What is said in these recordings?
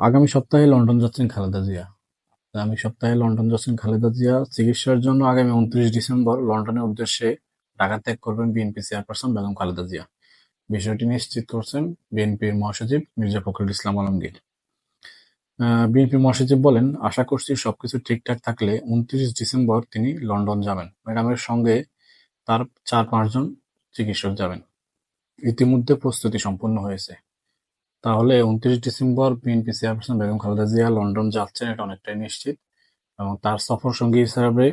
আগামী সপ্তাহে লন্ডন যাচ্ছেন খালেদা জিয়া। আগামী সপ্তাহে লন্ডন যাচ্ছেন খালেদা জিয়া। চিকিৎসার জন্য আগামী উনত্রিশ ডিসেম্বর লন্ডনের উদ্দেশ্যে ঢাকা ত্যাগ করবেন বিএনপি চেয়ারপারসন বেগম খালেদা জিয়া। বিষয়টি নিশ্চিত করছেন বিএনপির মহাসচিব মির্জা ফখরুল ইসলাম আলমগীর। বিএনপি মহাসচিব বলেন, আশা করছি সবকিছু ঠিকঠাক থাকলে উনত্রিশ ডিসেম্বর তিনি লন্ডন যাবেন। ম্যাডামের সঙ্গে তার চার পাঁচজন চিকিৎসক যাবেন। ইতিমধ্যে প্রস্তুতি সম্পন্ন হয়েছে। তাহলে উনত্রিশ December BNP chairperson Begum Khaleda Zia London যাচ্ছেন, এটা অনেকটাই নিশ্চিত। এবং তার সফর সঙ্গী হিসাবে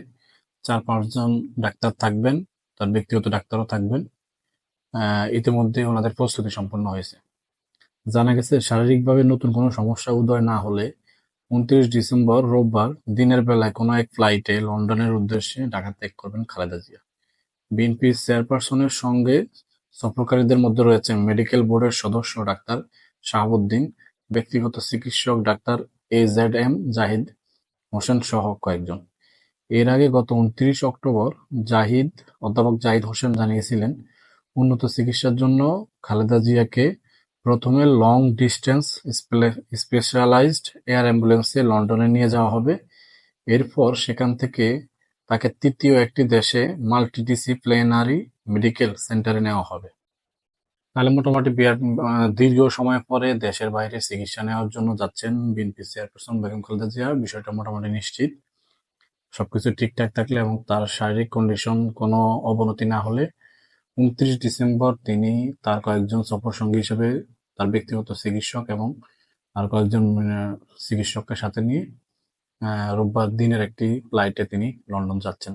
চার পাঁচজন ডাক্তার থাকবেন, তার ব্যক্তিগত ডাক্তারও থাকবেন। ইতিমধ্যে ওনাদের প্রস্তুতি সম্পন্ন হয়েছে। জানা গেছে, শারীরিকভাবে নতুন কোনো সমস্যা উদয় না হলে উনত্রিশ ডিসেম্বর রোববার দিনের বেলায় কোনো এক ফ্লাইটে লন্ডনের উদ্দেশ্যে ঢাকা ত্যাগ করবেন খালেদা জিয়া। বিএনপি চেয়ারপারসনের সঙ্গে সফরকারীদের মধ্যে রয়েছে মেডিকেল বোর্ডের সদস্য ডাক্তার শাহাবুদ্দিন, ব্যক্তিগত চিকিৎসক doctor A Z M Zahid Hossain সহ কয়েকজন। এর আগে গত উনত্রিশ অক্টোবর জাহিদ অধ্যাপক জাহিদ হোসেন জানিয়েছিলেন, উন্নত চিকিৎসার জন্য খালেদা জিয়াকে প্রথমে লং ডিস্টেন্স স্পেশালাইজড এয়ার অ্যাম্বুলেন্সে লন্ডনে নিয়ে যাওয়া হবে, এরপর সেখান থেকে তাকে তৃতীয় একটি দেশে মাল্টিডিসিপ্লিনারি মেডিকেল সেন্টারে নেওয়া হবে। তাহলে মোটামুটি দীর্ঘ সময় পরে দেশের বাইরে চিকিৎসা নেওয়ার জন্য যাচ্ছেন বিএনপি চেয়ারপারসন বেগম খালেদা জিয়া। বিষয়টা মোটামুটি নিশ্চিত। সবকিছু ঠিকঠাক থাকলে এবং তার শারীরিক কন্ডিশন কোনো অবনতি না হলে উনত্রিশ ডিসেম্বর তিনি তার কয়েকজন সফর সঙ্গী হিসেবে তার ব্যক্তিগত চিকিৎসক এবং আর কয়েকজন চিকিৎসককে সাথে নিয়ে রোববার দিনের একটি ফ্লাইটে তিনি লন্ডন যাচ্ছেন।